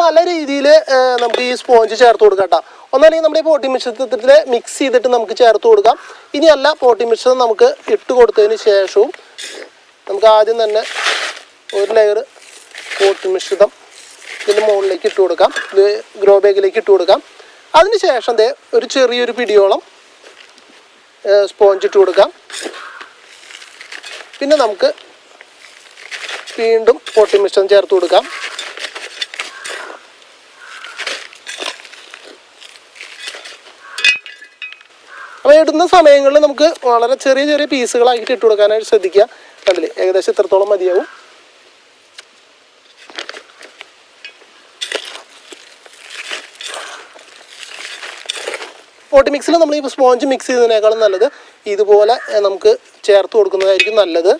പല രീതിയിൽ നമുക്ക് ഈ സ്പോഞ്ച് ചേർത്ത് കൊടുക്കാം കേട്ടോ ഒന്നല്ലെങ്കിൽ നമ്മുടെ ഈ പോട്ടി മിശ്രിതത്തിൽ മിക്സ് ചെയ്തിട്ട് നമുക്ക് ചേർത്ത് കൊടുക്കാം. ഇനിയല്ല പോട്ടി മിശ്രിതം നമുക്ക് ഇട്ട് കൊടുത്തതിന് ശേഷവും നമുക്ക് ആദ്യം തന്നെ ഒരു ലെയർ പോട്ടി മിശ്രിതം ഇതിന്റെ മുകളിലേക്ക് ഇട്ട് കൊടുക്കാം. ഇത് ഗ്രോ ബാഗിലേക്ക് ഇട്ട് കൊടുക്കാം. അതിന് ശേഷം ദേ ഒരു ചെറിയൊരു പിടിയോളം സ്പോഞ്ച് ഇട്ട് കൊടുക്കാം. പിന്നെ നമുക്ക് വീണ്ടും പോട്ടി മിശ്രിതം ചേർത്ത് കൊടുക്കാം. അപ്പോൾ ഇടുന്ന സമയങ്ങളിൽ നമുക്ക് വളരെ ചെറിയ ചെറിയ പീസുകളായിട്ട് ഇട്ട് കൊടുക്കാനായിട്ട് ശ്രദ്ധിക്കുക. കണ്ടില്ലേ? ഏകദേശം ഇത്രത്തോളം മതിയാവും. ഓട്ടി മിക്സിൽ നമ്മൾ ഈ സ്പോഞ്ച് മിക്സ് ചെയ്യുന്നതിനേക്കാളും നല്ലത് ഇതുപോലെ നമുക്ക് ചേർത്ത് കൊടുക്കുന്നതായിരിക്കും നല്ലത്.